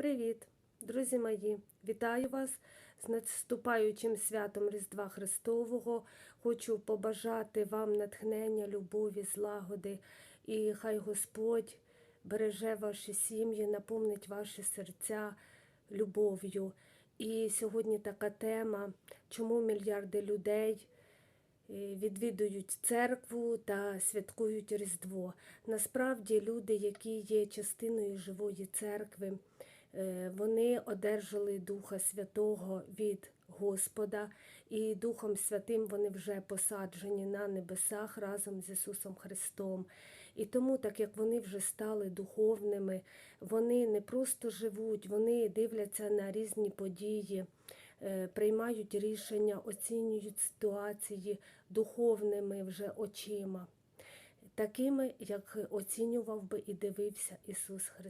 Привіт, друзі мої! Вітаю вас з наступаючим святом Різдва Христового. Хочу побажати вам натхнення, любові, злагоди, і хай Господь береже ваші сім'ї, наповнить ваші серця любов'ю. І сьогодні така тема, чому мільярди людей е, відвідують церкву та святкують Різдво. Насправді люди, які є частиною живої церкви, вони одержали Духа Святого від Господа, і Духом Святим вони вже посаджені на небесах разом з Ісусом Христом. І тому, так як вони вже стали духовними, вони не просто живуть, вони дивляться на різні події, е, приймають рішення, оцінюють ситуації духовними вже очима, такими, як оцінював би і дивився Ісус Христос.